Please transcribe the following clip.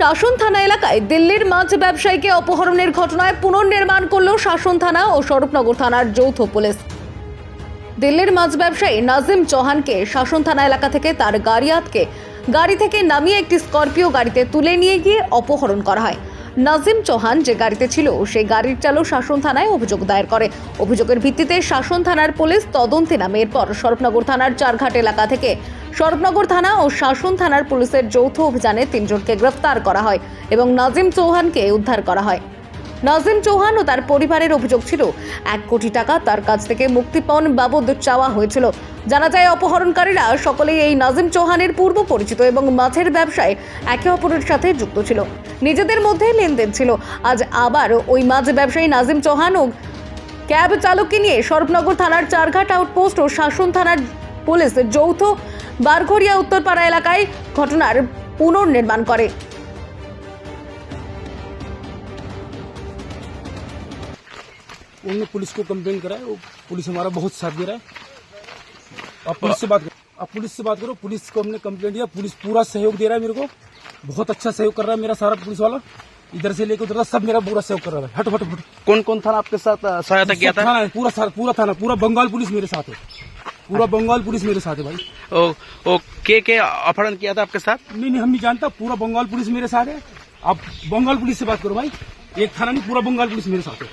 শাসন থানা এলাকায় দিল্লির মাছ ব্যবসায়ীকে অপহরণের ঘটনায় পুনর্নির্মাণ করল শাসন থানা ও স্বরূপনগর থানার যৌথ পুলিশ। দিল্লির মাছ ব্যবসায়ী নাজিম চৌহানকে শাসন থানা এলাকা থেকে তার গাড়ি গাড়ি থেকে নামিয়ে একটি স্করপিও গাড়িতে তুলে নিয়ে গিয়ে অপহরণ করা হয়। নাজিম চৌহান যে গাড়িতে ছিল, সেই গাড়ির চালক শাসন থানায় অভিযোগ দায়ের করে। অভিযোগের ভিত্তিতে শাসন থানার পুলিশ তদন্তে নামে এরপর স্বরূপনগর থানার চারঘাট এলাকা থেকে স্বরূপনগর থানা ও শাসন থানার পুলিশের যৌথ অভিযানে তিনজনকে গ্রেফতার করা হয় এবং নাজিম চৌহানকে উদ্ধার করা হয়। নাজিম চৌহান ও তার পরিবারের অভিযোগ ছিল, এক কোটি টাকা তার কাছ থেকে মুক্তিপণ বাবদ চাওয়া হয়েছিল। জানা যায়, অপহরণকারীরা সকলেই এই নাজিম চৌহানের পূর্ব পরিচিত এবং মাছের ব্যবসায় একে অপরের সাথে যুক্ত ছিল। নিজেদের মধ্যে লেনদেন ছিল। আজ আবার ওই মাছ ব্যবসায়ী নাজিম চৌহান ও ক্যাব চালককে নিয়ে স্বরূপনগর থানার চারঘাট আউটপোস্ট ও শাসন থানার পুলিশ যৌথ বারঘরিয়া উত্তরপাড়া এলাকায় ঘটনার পুনর্নির্মাণ করে उन्होंने पुलिस को कंप्लेन करा है वो पुलिस हमारा बहुत साथ दे रहा है आप पुलिस से बात करो आप पुलिस से बात करो पुलिस को हमने कंप्लेन दिया पुलिस पूरा सहयोग दे रहा है मेरे को बहुत अच्छा सहयोग कर रहा है मेरा सारा पुलिस वाला इधर से लेकर उधर तक सब मेरा पूरा सहयोग कर रहा है हट हट हट कौन कौन थाना आपके साथ अ, सहायता किया था थाना है पूरा सारा पूरा थाना पूरा बंगाल पुलिस मेरे साथ है पूरा बंगाल पुलिस मेरे साथ है भाई। ओ, ओ के के अपहरण किया था आपके साथ? नहीं नहीं हम नहीं जानता। पूरा बंगाल पुलिस मेरे साथ है। आप बंगाल पुलिस से बात करो भाई। एक थाना नहीं पूरा बंगाल पुलिस मेरे साथ है।